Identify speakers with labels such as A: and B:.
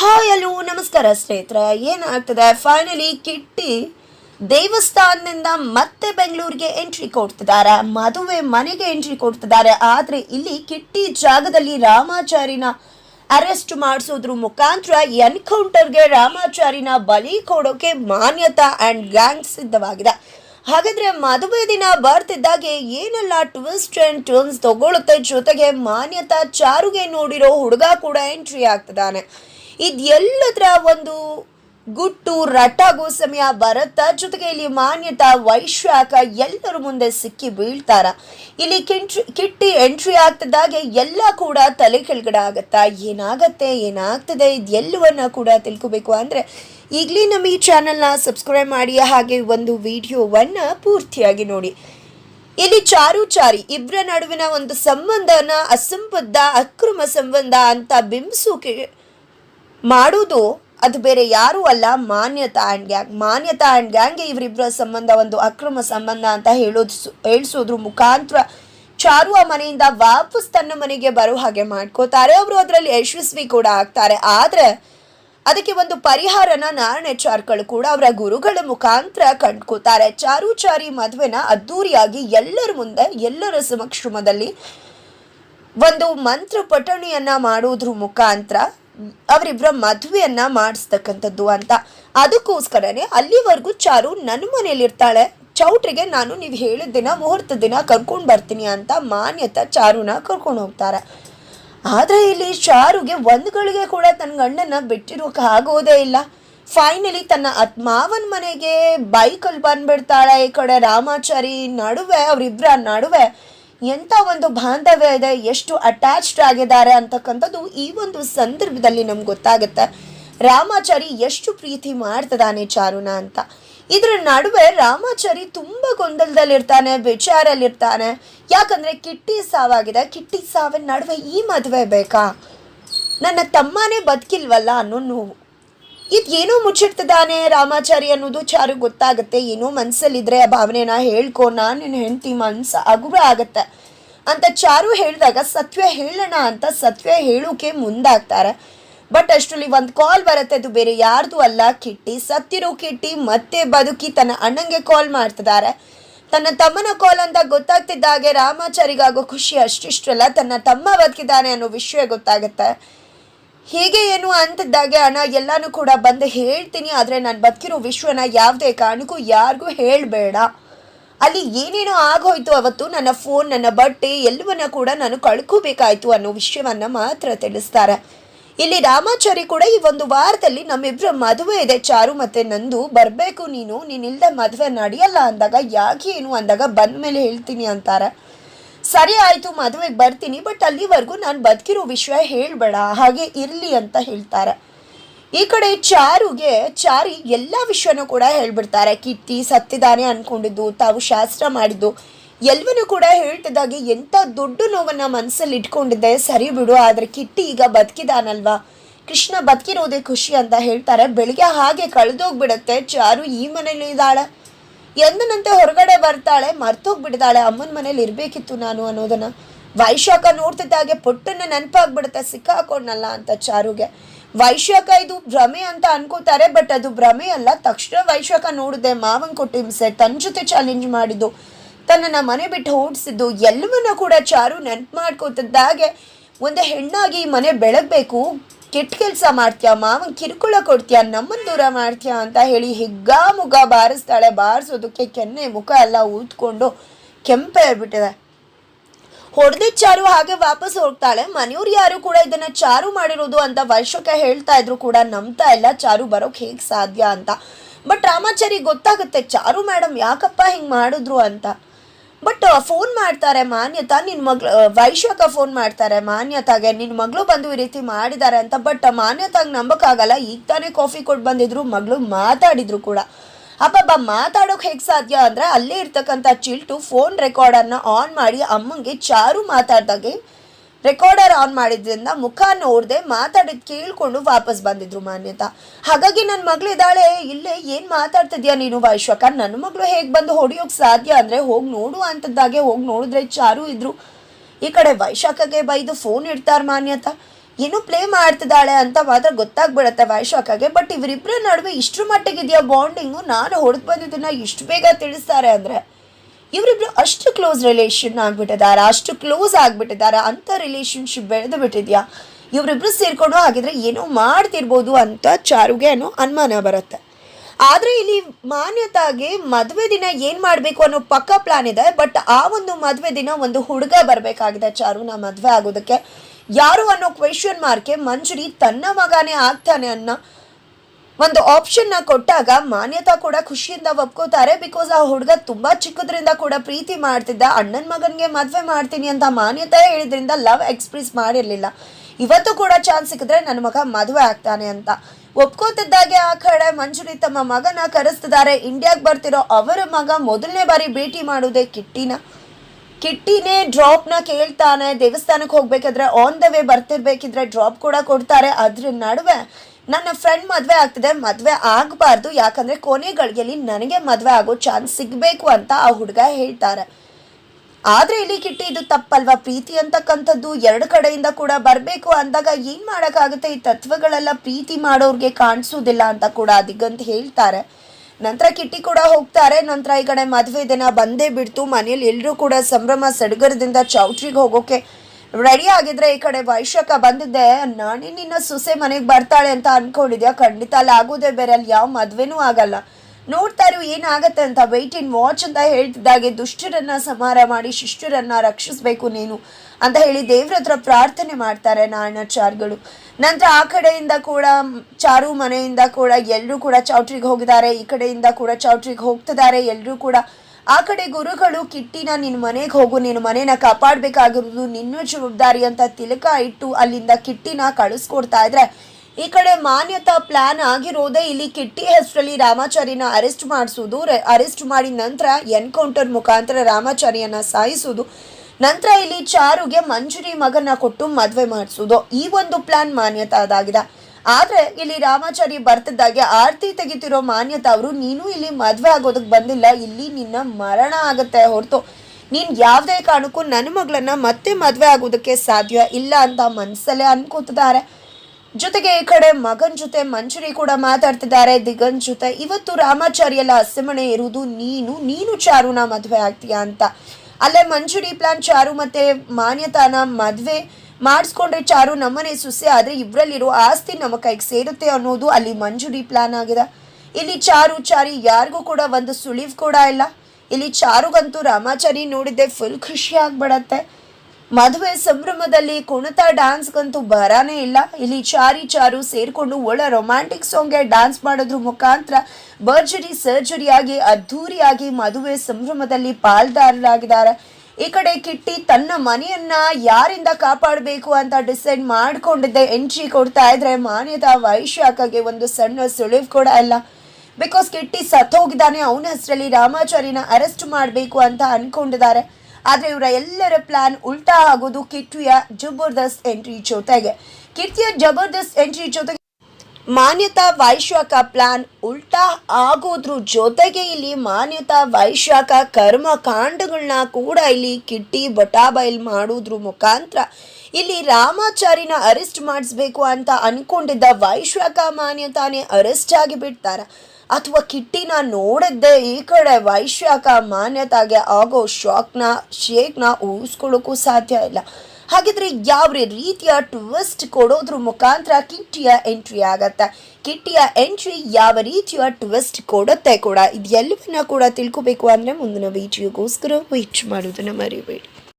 A: Hi ಅಲ್ಲೂ ನಮಸ್ಕಾರ, ಸ್ನೇಹಿತರೆ. ಏನಾಗ್ತದೆ? ಫೈನಲಿ ಕಿಟ್ಟಿ ದೇವಸ್ಥಾನದಿಂದ ಮತ್ತೆ ಬೆಂಗಳೂರಿಗೆ ಎಂಟ್ರಿ ಕೊಡ್ತಿದ್ದಾರೆ. ಮದುವೆ ಮನೆಗೆ ಎಂಟ್ರಿ ಕೊಡ್ತಿದ್ದಾರೆ. ಆದ್ರೆ ಇಲ್ಲಿ ಕಿಟ್ಟಿ ಜಾಗದಲ್ಲಿ ರಾಮಾಚಾರಿನ ಅರೆಸ್ಟ್ ಮಾಡಿಸೋದ್ರ ಮುಖಾಂತರ ಎನ್ಕೌಂಟರ್ಗೆ ರಾಮಾಚಾರಿನ ಬಲಿ ಕೊಡೋಕೆ ಮಾನ್ಯತಾ ಅಂಡ್ ಗ್ಯಾಂಗ್ ಸಿದ್ಧವಾಗಿದೆ. ಹಾಗಾದ್ರೆ ಮದುವೆ ದಿನ ಬರ್ತಿದ್ದಾಗೆ ಏನೆಲ್ಲ ಟ್ವಿಸ್ಟ್ ಅಂಡ್ ಟರ್ನ್ಸ್ ತಗೊಳುತ್ತೆ ಜೊತೆಗೆ ಮಾನ್ಯತಾ, ಚಾರುಗೆ ನೋಡಿರೋ ಹುಡುಗ ಕೂಡ ಎಂಟ್ರಿ ಆಗ್ತಿದ್ದಾನೆ. ಇದೆಲ್ಲದರ ಒಂದು ಗುಟ್ಟು ರಟ ಸಮಯ ಬರುತ್ತಾ ಜೊತೆಗೆ ಇಲ್ಲಿ ಮಾನ್ಯತಾ ವೈಶಾಖ ಎಲ್ಲರ ಮುಂದೆ ಸಿಕ್ಕಿ ಬೀಳ್ತಾರ. ಇಲ್ಲಿ ಕಿಂಟ್ರಿ, ಕಿಟ್ಟಿ ಎಂಟ್ರಿ ಆಗ್ತದಾಗೆ ಎಲ್ಲ ಕೂಡ ತಲೆ ಕೆಳಗಡೆ ಆಗತ್ತಾ? ಏನಾಗತ್ತೆ? ಏನಾಗ್ತದೆ? ಇದೆಲ್ಲವನ್ನ ಕೂಡ ತಿಳ್ಕೊಬೇಕು ಅಂದ್ರೆ ಈಗಲೇ ನಮ್ಮ ಈ ಚಾನೆಲ್ನ ಸಬ್ಸ್ಕ್ರೈಬ್ ಮಾಡಿ, ಹಾಗೆ ಒಂದು ವಿಡಿಯೋವನ್ನ ಪೂರ್ತಿಯಾಗಿ ನೋಡಿ. ಇಲ್ಲಿ ಚಾರು ಚಾರಿ ಇಬ್ಬರ ನಡುವಿನ ಒಂದು ಸಂಬಂಧನ ಅಸಂಬದ್ಧ, ಅಕ್ರಮ ಸಂಬಂಧ ಅಂತ ಬಿಂಬಿಸೋಕೆ ಮಾಡುವುದು ಅದು ಬೇರೆ ಯಾರೂ ಅಲ್ಲ, Manyata and gang Manyata and ಗ್ಯಾಂಗ್ಗೆ ಇವರಿಬ್ಬರ ಸಂಬಂಧ ಒಂದು ಅಕ್ರಮ ಸಂಬಂಧ ಅಂತ ಹೇಳೋದು ಹೇಳಿಸೋದ್ರ. ಮುಖಾಂತರ ಚಾರು ಆ ಮನೆಯಿಂದ ವಾಪಸ್ ತನ್ನ ಮನೆಗೆ ಬರೋ ಹಾಗೆ ಮಾಡ್ಕೋತಾರೆ. ಅವರು ಅದರಲ್ಲಿ ಯಶಸ್ವಿ ಕೂಡ ಆಗ್ತಾರೆ. ಆದರೆ ಅದಕ್ಕೆ ಒಂದು ಪರಿಹಾರನ ನಾರಾಯಣಾಚಾರ್ಗಳು ಕೂಡ ಅವರ ಗುರುಗಳ ಮುಖಾಂತರ ಕಂಡ್ಕೋತಾರೆ. ಚಾರು ಚಾರಿ ಮದುವೆನ ಅದ್ದೂರಿಯಾಗಿ ಎಲ್ಲರ ಮುಂದೆ, ಎಲ್ಲರ ಸಮಕ್ಷಮದಲ್ಲಿ ಒಂದು ಮಂತ್ರ ಪಠಣೆಯನ್ನ ಮಾಡೋದ್ರ ಮುಖಾಂತರ ಅವರಿಬ್ಬರ ಮದುವೆಯನ್ನ ಮಾಡಿಸ್ತಕ್ಕಂಥದ್ದು ಅಂತ. ಅದಕ್ಕೋಸ್ಕರನೇ ಅಲ್ಲಿವರೆಗೂ ಚಾರು ನನ್ನ ಮನೇಲಿರ್ತಾಳೆ ಚೌಟ್ರಿಗೆ ನಾನು ನೀವು ಹೇಳಿದ ದಿನ, ಮುಹೂರ್ತ ದಿನ ಕರ್ಕೊಂಡು ಬರ್ತೀನಿ ಅಂತ ಮಾನ್ಯತ ಚಾರುನ ಕರ್ಕೊಂಡು ಹೋಗ್ತಾರೆ. ಆದರೆ ಇಲ್ಲಿ ಚಾರುಗೆ ಒಂದು ಗಳಿಗೆ ಕೂಡ ತನ್ನ ಗಂಡನ ಬಿಟ್ಟಿರೋಕೆ ಆಗೋದೇ ಇಲ್ಲ. ಫೈನಲಿ ತನ್ನ ಮಾವನ ಮನೆಗೆ ಬೈಕಲ್ಲಿ ಬಂದ್ಬಿಡ್ತಾಳೆ ಈ ಕಡೆ ರಾಮಾಚಾರಿ ನಡುವೆ ಅವರಿಬ್ಬರ ನಡುವೆ. ಎಂಥ ಒಂದು ಬಾಂಧವ್ಯ ಇದೆ, ಎಷ್ಟು ಅಟ್ಯಾಚ್ಡ್ ಆಗಿದ್ದಾರೆ ಅಂತಕ್ಕಂಥದ್ದು ಈ ಒಂದು ಸಂದರ್ಭದಲ್ಲಿ ನಮ್ಗೆ ಗೊತ್ತಾಗುತ್ತೆ. ರಾಮಾಚಾರಿ ಎಷ್ಟು ಪ್ರೀತಿ ಮಾಡ್ತದಾನೆ ಚಾರುನ ಅಂತ. ಇದರ ನಡುವೆ ರಾಮಾಚಾರಿ ತುಂಬ ಗೊಂದಲದಲ್ಲಿರ್ತಾನೆ, ಬೇಜಾರಲ್ಲಿರ್ತಾನೆ. ಯಾಕಂದ್ರೆ ಕಿಟ್ಟಿ ಸಾವಾಗಿದೆ, ಕಿಟ್ಟಿ ಸಾವಿನ ನಡುವೆ ಈ ಮದುವೆ ಬೇಕಾ? ನನ್ನ ತಮ್ಮನೇ ಬದುಕಿಲ್ವಲ್ಲ ಅನ್ನೋ ನೋವು. ಇದು ಏನೋ ಮುಚ್ಚಿಡ್ತದಾನೆ ರಾಮಾಚಾರಿ ಅನ್ನೋದು ಚಾರು ಗೊತ್ತಾಗುತ್ತೆ, ಏನೋ ಮನ್ಸಲ್ಲಿದ್ರೆ ಆ ಭಾವನೆನ ಹೇಳ್ಕೊ, ನಾನು ನಿನ್ನ ಹೆಂಡತಿ ಮನ್ಸ ಅಗುರ ಆಗತ್ತೆ. ಅಂತ ಚಾರು ಹೇಳಿದಾಗ ಸತ್ಯ ಹೇಳೋಣ ಅಂತ ಸತ್ಯ ಹೇಳೋಕೆ ಮುಂದಾಗ್ತಾರೆ. ಬಟ್ ಅಷ್ಟರಲ್ಲಿ ಒಂದು ಕಾಲ್ ಬರುತ್ತೆ, ಅದು ಬೇರೆ ಯಾರ್ದು ಅಲ್ಲ. ಕಿಟ್ಟಿ ಸತ್ತಿರೋ ಕಿಟ್ಟಿ ಮತ್ತೆ ಬದುಕಿ ತನ್ನ ಅಣ್ಣಂಗೆ ಕಾಲ್ ಮಾಡ್ತಿದ್ದಾರೆ ತನ್ನ ತಮ್ಮನ ಕಾಲ್ ಅಂತ ಗೊತ್ತಾಗ್ತಿದ್ದಾಗೆ ರಾಮಾಚಾರಿಗಾಗೋ ಖುಷಿ ಅಷ್ಟಿಷ್ಟಲ್ಲ ತನ್ನ ತಮ್ಮ ಬದುಕಿದ್ದಾನೆ ಅನ್ನೋ ವಿಷಯ ಗೊತ್ತಾಗುತ್ತೆ. ಹೀಗೆ ಏನು ಅಂತದ್ದಾಗೆ ಅಣ್ಣ, ಎಲ್ಲಾನು ಕೂಡ ಬಂದು ಹೇಳ್ತೀನಿ. ಆದರೆ ನಾನು ಬದುಕಿರೋ ವಿಶ್ವನ ಯಾವುದೇ ಕಾರಣಕ್ಕೂ ಯಾರಿಗೂ ಹೇಳಬೇಡ. ಅಲ್ಲಿ ಏನೇನೋ ಆಗೋಯ್ತು ಅವತ್ತು, ನನ್ನ ಫೋನ್ ನನ್ನ ಬಟ್ಟೆ, ಎಲ್ಲವನ್ನ ಕೂಡ ನಾನು ಕಳ್ಕೋಬೇಕಾಯ್ತು ಅನ್ನೋ ವಿಷಯವನ್ನ ಮಾತ್ರ ತಿಳಿಸ್ತಾರೆ. ಇಲ್ಲಿ ರಾಮಾಚಾರಿ ಕೂಡ ಈ ಒಂದು ವಾರದಲ್ಲಿ ನಮ್ಮಿಬ್ಬರ ಮದುವೆ ಇದೆ. ಚಾರು ಮತ್ತೆ ನಂದು. ಬರಬೇಕು ನೀನು ನೀನಿಲ್ದ ಮದುವೆ ನಡೆಯಲ್ಲ ಅಂದಾಗ, ಯಾಕೆ ಏನು ಅಂದಾಗ ಬಂದ ಮೇಲೆ ಹೇಳ್ತೀನಿ ಅಂತಾರೆ. ಸರಿ ಆಯ್ತು, ಮದುವೆಗೆ ಬರ್ತೀನಿ ಬಟ್ ಅಲ್ಲಿವರೆಗೂ ನಾನು ಬದುಕಿರೋ ವಿಷಯ ಹೇಳಬೇಡ, ಹಾಗೆ ಇರಲಿ ಅಂತ ಹೇಳ್ತಾರೆ. ಈ ಕಡೆ ಚಾರುಗೆ, ಚಾರಿ ಎಲ್ಲ ವಿಷಯನೂ ಕೂಡ ಹೇಳ್ಬಿಡ್ತಾರೆ. ಕಿಟ್ಟಿ ಸತ್ತಿದ್ದಾನೆ ಅನ್ಕೊಂಡಿದ್ದು, ತಾವು ಶಾಸ್ತ್ರ ಮಾಡಿದ್ದು ಎಲ್ಲವನ್ನೂ ಕೂಡ ಹೇಳ್ತಿದ್ದಾಗೆ ಎಂಥ ದೊಡ್ಡ ನೋವನ್ನು ಮನಸ್ಸಲ್ಲಿ ಇಟ್ಕೊಂಡಿದ್ದೆ, ಸರಿ ಬಿಡು, ಆದ್ರೆ ಕಿಟ್ಟಿ ಈಗ ಬದುಕಿದಾನಲ್ವಾ? ಕೃಷ್ಣ ಬದುಕಿರೋದೇ ಖುಷಿ ಅಂತ ಹೇಳ್ತಾರೆ. ಬೆಳಿಗ್ಗೆ ಹಾಗೆ ಕಳೆದೋಗ್ಬಿಡತ್ತೆ, ಚಾರು ಈ ಮನೇಲಿ ಇದ್ದಾಳೆ. ಎಂದನಂತೆ ಹೊರಗಡೆ ಬರ್ತಾಳೆ ಮರ್ತೋಗ್ಬಿಡ್ತಾಳೆ ಅಮ್ಮನ ಮನೇಲಿ ಇರ್ಬೇಕಿತ್ತು ನಾನು ಅನ್ನೋದನ್ನ. ವೈಶಾಖ ನೋಡ್ತಿದ್ದಾಗೆ ಪೊಟ್ಟನ್ನ ನೆನಪಾಗ್ಬಿಡುತ್ತೆ ಸಿಕ್ಕಾಕೊಂಡಲ್ಲ ಅಂತ ಚಾರುಗೆ. ವೈಶಾಖ ಇದು ಭ್ರಮೆ ಅಂತ ಅನ್ಕೋತಾರೆ ಬಟ್ ಅದು ಭ್ರಮೆ ಅಲ್ಲ. ತಕ್ಷಣ ವೈಶಾಖ ನೋಡಿದೆ ಮಾವನ್ ಕೊಟ್ಟು ಹಿಂಸೆ ತನ್ನ ಜೊತೆ ಚಾಲೆಂಜ್ ಮಾಡಿದ್ದು. ತನ್ನನ್ನ ಮನೆ ಬಿಟ್ಟು ಓಡಿಸಿದ್ದು, ಎಲ್ಲವನ್ನ ಕೂಡ ಚಾರು ನೆನ್ಪು ಮಾಡ್ಕೋತಿದ್ದಾಗೆ ಒಂದು ಹೆಣ್ಣಾಗಿ ಮನೆ ಬೆಳಗ್ಬೇಕು. ಕೆಟ್ಟ ಕೆಲಸ ಮಾಡ್ತೀಯ, ಮಾವನ್ ಕಿರುಕುಳ ಕೊಡ್ತೀಯ ನಮ್ಮನ್ನು ದೂರ ಮಾಡ್ತೀಯ ಅಂತ ಹೇಳಿ ಹಿಗ್ಗ ಮುಗ ಬಾರಿಸ್ತಾಳೆ ಬಾರಿಸೋದಕ್ಕೆ ಕೆನ್ನೆ ಮುಖ ಎಲ್ಲ ಊದ್ಕೊಂಡು ಕೆಂಪೆ ಆಗ್ಬಿಟ್ಟಿದೆ. ಹೊಡೆದಿದ್ದ ಚಾರು ಹಾಗೆ ವಾಪಸ್ ಹೋಗ್ತಾಳೆ. ಮನೆಯವ್ರು ಯಾರು ಕೂಡ ಇದನ್ನ ಚಾರು ಮಾಡಿರೋದು ಅಂತ ವರ್ಷಕ್ಕೆ ಹೇಳ್ತಾ ಇದ್ರು ಕೂಡ ನಂಬ್ತಾ ಇಲ್ಲ. ಚಾರು ಬರೋಕೆ ಹೇಗೆ ಸಾಧ್ಯ ಅಂತ. ಬಟ್ ರಾಮಾಚಾರಿ ಗೊತ್ತಾಗುತ್ತೆ, ಚಾರು ಮೇಡಮ್ ಯಾಕಪ್ಪ ಹಿಂಗೆ ಮಾಡಿದ್ರು ಅಂತ. ಬಟ್ ಫೋನ್ ಮಾಡ್ತಾರೆ ಮಾನ್ಯತಾ ನಿನ್ನ ಮಗಳು ವೈಶಾಖ ಫೋನ್ ಮಾಡ್ತಾರೆ ಮಾನ್ಯತಾಗೆ. ನಿನ್ನ ಮಗಳು ಬಂದು ಈ ರೀತಿ ಮಾಡಿದ್ದಾರೆ ಅಂತ ಬಟ್ ಮಾನ್ಯತಾಗ ನಂಬಕ್ಕಾಗಲ್ಲ ಈಗ ತಾನೇ ಕಾಫಿ ಕೊಟ್ಟು ಬಂದಿದ್ರು, ಮಗಳು ಮಾತಾಡಿದ್ರು ಕೂಡ. ಅಬ್ಬಬ್ಬ ಮಾತಾಡೋಕೆ ಹೇಗೆ ಸಾಧ್ಯ ಅಂದರೆ, ಅಲ್ಲೇ ಇರ್ತಕ್ಕಂಥ ಚಿಲ್ಟು ಫೋನ್ ರೆಕಾರ್ಡನ್ನು ಆನ್ ಮಾಡಿ ಅಮ್ಮಂಗೆ ಚಾರು ಮಾತಾಡ್ದಾಗೆ ರೆಕಾರ್ಡರ್ ಆನ್ ಮಾಡಿದ್ರಿಂದ ಮುಖ ನೋಡದೆ ಮಾತಾಡಿದ್ ಕೇಳ್ಕೊಂಡು ವಾಪಸ್ ಬಂದಿದ್ರು ಮಾನ್ಯತಾ. ಹಾಗಾಗಿ ನನ್ನ ಮಗಳು ಇದ್ದಾಳೆ, ಇಲ್ಲೇ ಏನು ಮಾತಾಡ್ತಿದ್ಯಾ ನೀನು ವೈಶ್ವಕ? ನನ್ನ ಮಗಳು ಹೇಗೆ ಬಂದು ಹೊಡಿಯೋಕೆ ಸಾಧ್ಯ ಅಂದರೆ ಹೋಗಿ ನೋಡು ಅಂತದ್ದಾಗೆ, ಹೋಗಿ ನೋಡಿದ್ರೆ ಚಾರು ಇದ್ರು. ಈ ಕಡೆ ವೈಶಾಖಗೆ ಬೈದು ಫೋನ್ ಇಡ್ತಾರೆ ಮಾನ್ಯತಾ. ಏನು ಪ್ಲೇ ಮಾಡ್ತಿದ್ದಾಳೆ ಅಂತ ಮಾತ್ರ ಗೊತ್ತಾಗ್ಬಿಡತ್ತೆ ವೈಶಾಖಗೆ ಬಟ್ ಇವರಿಬ್ಬರ ನಡುವೆ ಇಷ್ಟ್ರ ಮಟ್ಟಿಗಿದೆಯಾ ಬಾಂಡಿಂಗು ನಾನು ಹೊಡೆದು ಬಂದಿದ್ದನ್ನ ಇಷ್ಟು ಬೇಗ ತಿಳಿಸ್ತಾರೆ ಅಂದರೆ. ಇವರಿಬ್ರು ಅಷ್ಟು ಕ್ಲೋಸ್ ರಿಲೇಷನ್ ಆಗ್ಬಿಟ್ಟಿದ್ದಾರೆ ಅಷ್ಟು ಕ್ಲೋಸ್ ಆಗ್ಬಿಟ್ಟಿದ್ದಾರೆ ಅಂತ ರಿಲೇಶನ್ಶಿಪ್ ಬೆಳೆದು ಬಿಟ್ಟಿದ್ಯಾ? ಇವರಿಬ್ರು ಸೇರ್ಕೊಂಡು ಹಾಗಿದ್ರೆ ಏನೋ ಮಾಡ್ತಿರ್ಬೋದು ಅಂತ ಚಾರುಗೆ ಅನ್ನೋ ಅನುಮಾನ ಬರುತ್ತೆ. ಆದರೆ ಇಲ್ಲಿ ಮಾನ್ಯತಾಗೆ ಮದುವೆ ದಿನ ಏನು ಮಾಡಬೇಕು ಅನ್ನೋ ಪಕ್ಕ ಪ್ಲಾನ್ ಇದೆ ಬಟ್ ಆ ಒಂದು ಮದುವೆ ದಿನ ಒಂದು ಹುಡುಗ ಬರಬೇಕಾಗಿದೆ ಚಾರುನ ಮದುವೆ ಆಗೋದಕ್ಕೆ. ಯಾರು ಅನ್ನೋ ಕ್ವೆಶನ್ ಮಾರ್ಕೆ ಮಂಜುರಿ ತನ್ನ ಮಗನೇ ಆಗ್ತಾನೆ ಅನ್ನೋ ಒಂದು ಆಪ್ಷನ್ನ ಕೊಟ್ಟಾಗ ಮಾನ್ಯತಾ ಕೂಡ ಖುಷಿಯಿಂದ ಒಪ್ಕೋತಾರೆ. ಬಿಕಾಸ್ ಆ ಹುಡುಗ ತುಂಬಾ ಚಿಕ್ಕದ್ರಿಂದ ಕೂಡ ಪ್ರೀತಿ ಮಾಡ್ತಿದ್ದ. ಅಣ್ಣನ ಮಗನಿಗೆ ಮದುವೆ ಮಾಡ್ತೀನಿ ಅಂತ ಮಾನ್ಯತಾ ಹೇಳಿದ್ರಿಂದ ಲವ್ ಎಕ್ಸ್ಪ್ರೆಸ್ ಮಾಡಿರಲಿಲ್ಲ. ಇವತ್ತು ಕೂಡ ಚಾನ್ಸ್ ಸಿಕ್ಕಿದ್ರೆ ನನ್ನ ಮಗ ಮದುವೆ ಆಗ್ತಾನೆ ಅಂತ. ಒಪ್ಕೋತಿದ್ದಾಗೆ ಆ ಕಡೆ ಮಂಜುರಿ ತಮ್ಮ ಮಗನ ಕರೆಸ್ತಿದ್ದಾರೆ. ಇಂಡಿಯಾಗೆ ಬರ್ತಿರೋ ಅವರ ಮಗ ಮೊದಲನೇ ಬಾರಿ ಭೇಟಿ ಮಾಡೋದೇ ಕಿಟ್ಟಿನ. ಕಿಟ್ಟಿನೇ ಡ್ರಾಪ್ನ ಕೇಳ್ತಾನೆ. ದೇವಸ್ಥಾನಕ್ಕೆ ಹೋಗ್ಬೇಕಾದ್ರೆ ಆನ್ ದ ವೇ ಬರ್ತಿರ್ಬೇಕಿದ್ರೆ ಡ್ರಾಪ್ ಕೂಡ ಕೊಡ್ತಾರೆ. ಅದ್ರ ನಡುವೆ ನನ್ನ ಫ್ರೆಂಡ್ ಮದುವೆ ಆಗ್ತಿದೆ. ಮದುವೆ ಆಗಬಾರ್ದು. ಯಾಕಂದರೆ ಕೊನೆ ಗಳಿಗೆಯಲ್ಲಿ ನನಗೆ ಮದುವೆ ಆಗೋ ಚಾನ್ಸ್ ಸಿಗಬೇಕು ಅಂತ ಆ ಹುಡುಗ ಹೇಳ್ತಾರೆ. ಆದರೆ ಇಲ್ಲಿ ಕಿಟ್ಟಿ, ಇದು ತಪ್ಪಲ್ವಾ? ಪ್ರೀತಿ ಅಂತಕ್ಕಂಥದ್ದು ಎರಡು ಕಡೆಯಿಂದ ಕೂಡ ಬರಬೇಕು ಅಂದಾಗ ಏನು ಮಾಡೋಕ್ಕಾಗುತ್ತೆ? ಈ ತತ್ವಗಳೆಲ್ಲ ಪ್ರೀತಿ ಮಾಡೋರಿಗೆ ಕಾಣಿಸೋದಿಲ್ಲ ಅಂತ ಕೂಡ ದಿಗಂತ್ ಹೇಳ್ತಾರೆ. ನಂತರ ಕಿಟ್ಟಿ ಕೂಡ ಹೋಗ್ತಾರೆ. ನಂತರ ಈ ಕಡೆ ಮದುವೆ ದಿನ ಬಂದೇ ಬಿಡ್ತು. ಮನೇಲಿ ಎಲ್ಲರೂ ಕೂಡ ಸಂಭ್ರಮ, ಸಡಗರದಿಂದ ಚೌಟ್ರಿಗೆ ಹೋಗೋಕೆ ರೆಡಿ ಆಗಿದ್ರೆ ಈ ಕಡೆ ವೈಶಾಖ ಬಂದಿದ್ದೆ ನಾನೇ ನಿನ್ನ ಸೊಸೆ ಮನೆಗೆ ಬರ್ತಾಳೆ ಅಂತ ಅನ್ಕೊಂಡಿದ್ಯಾ? ಖಂಡಿತ ಅಲ್ಲಿ ಆಗೋದೇ ಬೇರೆ, ಅಲ್ಲಿ ಯಾವ ಮದ್ವೆನೂ ಆಗಲ್ಲ. ನೋಡ್ತಾ ಇರು, ಏನಾಗತ್ತೆ ಅಂತ. ವೆಯ್ಟ್ ಇನ್ ವಾಚ್ ಅಂತ ಹೇಳ್ತಿದ್ದಾಗೆ. ದುಷ್ಟರನ್ನ ಸಮಾರ ಮಾಡಿ, ಶಿಷ್ಟರನ್ನ ರಕ್ಷಿಸ್ಬೇಕು ನೀನು ಅಂತ ಹೇಳಿ ದೇವ್ರ ಹತ್ರ ಪ್ರಾರ್ಥನೆ ಮಾಡ್ತಾರೆ ನಾರಾಯಣಾಚಾರ್ಗಳು ನಂತರ ಆ ಕಡೆಯಿಂದ ಕೂಡ ಚಾರು ಮನೆಯಿಂದ ಕೂಡ ಎಲ್ಲರೂ ಕೂಡ ಚೌಟ್ರಿಗೆ ಹೋಗಿದ್ದಾರೆ. ಈ ಕಡೆಯಿಂದ ಕೂಡ ಚೌಟ್ರಿಗೆ ಹೋಗ್ತಿದ್ದಾರೆ. ಎಲ್ಲರೂ ಕೂಡ ಆ ಕಡೆ ಗುರುಗಳು, ಕಿಟ್ಟಿನ ನಿನ್ನ ಮನೆಗೆ ಹೋಗು ನಿನ್ನ ಮನೇನ ಕಾಪಾಡಬೇಕಾಗಿರೋದು ನಿನ್ನ ಜವಾಬ್ದಾರಿ ಅಂತ ತಿಲಕ ಇಟ್ಟು ಅಲ್ಲಿಂದ ಕಿಟ್ಟಿನ ಕಳಿಸ್ಕೊಡ್ತಾ ಇದ್ರೆ, ಈ ಕಡೆ ಮಾನ್ಯತಾ ಪ್ಲಾನ್ ಆಗಿರೋದೇ ಇಲ್ಲಿ ಕಿಟ್ಟಿ ಹೆಸರಲ್ಲಿ ರಾಮಾಚಾರಿನ ಅರೆಸ್ಟ್ ಮಾಡಿಸೋದು ಅರೆಸ್ಟ್ ಮಾಡಿದ ನಂತರ ಎನ್ಕೌಂಟರ್ ಮುಖಾಂತರ ರಾಮಾಚಾರಿಯನ್ನ ಸಾಯಿಸೋದು, ನಂತರ ಇಲ್ಲಿ ಚಾರುಗೆ ಮಂಜುರಿ ಮಗನ ಕೊಟ್ಟು ಮದುವೆ ಮಾಡಿಸೋದು, ಈ ಒಂದು ಪ್ಲಾನ್ ಮಾನ್ಯತಾ ಅದಾಗಿದೆ ಆದ್ರೆ ಇಲ್ಲಿ ರಾಮಾಚಾರಿ ಬರ್ತಿದ್ದಾಗೆ, ಆರ್ತಿ ತೆಗಿತಿರೋ ಮಾನ್ಯತಾ ಅವರು, ನೀನು ಇಲ್ಲಿ ಮದ್ವೆ ಆಗೋದಕ್ಕೆ ಬಂದಿಲ್ಲ, ಇಲ್ಲಿ ನಿನ್ನ ಮರಣ ಆಗತ್ತೆ ಹೊರತು. ನೀನ್ ಯಾವುದೇ ಕಾರಣಕ್ಕೂ ನನ್ನ ಮಗಳನ್ನ ಮತ್ತೆ ಮದ್ವೆ ಆಗೋದಕ್ಕೆ ಸಾಧ್ಯ ಇಲ್ಲ ಅಂತ ಮನ್ಸಲ್ಲೇ ಅನ್ಕೋತಿದ್ದಾರೆ. ಜೊತೆಗೆ ಈ ಕಡೆ ಮಗನ್ ಜೊತೆ ಮಂಜುರಿ ಕೂಡ ಮಾತಾಡ್ತಿದ್ದಾರೆ. ದಿಗನ್ ಜೊತೆ ಇವತ್ತು ರಾಮಾಚಾರಿ ಎಲ್ಲ ಹಸೆಮಣೆ ಇರುವುದು ನೀನು ನೀನು ಚಾರುನ ಮದುವೆ ಆಗ್ತೀಯಾ ಅಂತ. ಅಲ್ಲೇ ಮಂಜುರಿ ಪ್ಲಾನ್ ಚಾರು ಮತ್ತೆ ಮಾನ್ಯತಾನ ಮದುವೆ ಮಾಡಿಸ್ಕೊಂಡ್ರೆ ಚಾರು ನಮ್ಮನೆ ಸುಸೆ ಆದರೆ ಇಬ್ಬರಲ್ಲಿರೋ ಆಸ್ತಿ ನಮ್ಮ ಕೈಗೆ ಸೇರುತ್ತೆ ಅನ್ನೋದು ಅಲ್ಲಿ ಮಂಜೂರಿ ಪ್ಲಾನ್ ಆಗಿದೆ. ಇಲ್ಲಿ ಚಾರು, ಚಾರಿ ಯಾರಿಗೂ ಕೂಡ ಒಂದು ಸುಳಿವು ಕೂಡ ಇಲ್ಲ. ಇಲ್ಲಿ ಚಾರುಗಂತೂ ರಾಮಾಚಾರಿ ನೋಡಿದ್ದೆ ಫುಲ್ ಖುಷಿ ಆಗ್ಬಿಡತ್ತೆ. ಮದುವೆ ಸಂಭ್ರಮದಲ್ಲಿ ಕುಣಿತ ಡ್ಯಾನ್ಸ್ಗಂತೂ ಬರಾನೇ ಇಲ್ಲ. ಇಲ್ಲಿ ಚಾರಿ, ಚಾರು ಸೇರಿಕೊಂಡು ಒಳ್ಳೆ ರೊಮ್ಯಾಂಟಿಕ್ ಸಾಂಗ್ಗೆ ಡ್ಯಾನ್ಸ್ ಮಾಡೋದ್ರ ಮುಖಾಂತರ ಭರ್ಜರಿ ಸರ್ಜರಿಯಾಗಿ ಅದ್ಧೂರಿಯಾಗಿ ಮದುವೆ ಸಂಭ್ರಮದಲ್ಲಿ ಪಾಲ್ದಾರರಾಗಿದ್ದಾರೆ. ಈ ಕಡೆ ಕಿಟ್ಟಿ ತನ್ನ ಮನೆಯನ್ನ ಯಾರಿಂದ ಕಾಪಾಡಬೇಕು ಅಂತ ಡಿಸೈಡ್ ಮಾಡ್ಕೊಂಡಿದ್ದೆ. ಎಂಟ್ರಿ ಕೊಡ್ತಾ ಇದ್ರೆ ಮಾನ್ಯತಾ ವೈಶಾಖಗೆ ಒಂದು ಸಣ್ಣ ಸುಳಿವು ಕೂಡ ಇಲ್ಲ ಬಿಕಾಸ್ ಕಿಟ್ಟಿ ಸತ್ತೋಗಿದ್ದಾನೆ ಅವನ ಹೆಸರಲ್ಲಿ ರಾಮಾಚಾರಿನ ಅರೆಸ್ಟ್ ಮಾಡಬೇಕು ಅಂತ ಅನ್ಕೊಂಡಿದ್ದಾರೆ. ಆದ್ರೆ ಇವರ ಎಲ್ಲರ ಪ್ಲಾನ್ ಉಲ್ಟಾ ಆಗೋದು ಕಿಟ್ಟಿಯ ಜಬರ್ದಸ್ತ್ ಎಂಟ್ರಿ ಜೊತೆಗೆ. ಕಿಟ್ಟಿಯ ಜಬರ್ದಸ್ತ್ ಎಂಟ್ರಿ ಜೊತೆಗೆ ಮಾನ್ಯತಾ ವೈಶಾಖ ಪ್ಲಾನ್ ಉಲ್ಟಾ ಆಗೋದ್ರ ಜೊತೆಗೆ ಇಲ್ಲಿ ಮಾನ್ಯತಾ ವೈಶಾಖ ಕರ್ಮ ಕಾಂಡಗಳನ್ನ ಕೂಡ ಇಲ್ಲಿ ಕಿಟ್ಟಿ ಬಟಾಬೈಲ್ ಮಾಡೋದ್ರ ಮುಖಾಂತರ ಇಲ್ಲಿ ರಾಮಾಚಾರಿನ ಅರೆಸ್ಟ್ ಮಾಡಿಸ್ಬೇಕು ಅಂತ ಅನ್ಕೊಂಡಿದ್ದ ವೈಶಾಖ ಮಾನ್ಯತಾನೇ ಅರೆಸ್ಟ್ ಆಗಿ ಬಿಡ್ತಾರ. ಅಥವಾ ಕಿಟ್ಟಿನ ನೋಡಿದ್ದೆ ಈ ಕಡೆ ವೈಶಾಖ ಮಾನ್ಯತಾಗೆ ಆಗೋ ಶಾಕ್ನ ಶೇಕ್ನ ಊಹಿಸ್ಕೊಳ್ಳೋಕ್ಕೂ ಸಾಧ್ಯ ಇಲ್ಲ. ಹಾಗಿದ್ರೆ ಯಾವ ರೀತಿಯ ಟ್ವಿಸ್ಟ್ ಕೊಡೋದ್ರ ಮುಖಾಂತರ ಕಿಟ್ಟಿಯ ಎಂಟ್ರಿ ಆಗತ್ತೆ. ಕಿಟ್ಟಿಯ ಎಂಟ್ರಿ ಯಾವ ರೀತಿಯ ಟ್ವಿಸ್ಟ್ ಕೊಡುತ್ತೆ ಕೂಡ ಇದೆಲ್ಲವನ್ನ ಕೂಡ ತಿಳ್ಕೊಬೇಕು ಅಂದರೆ ಮುಂದಿನ ವೀಡಿಯೋಗೋಸ್ಕರ ವೇಟ್ ಮಾಡೋದನ್ನ ಮರಿಬೇಡಿ.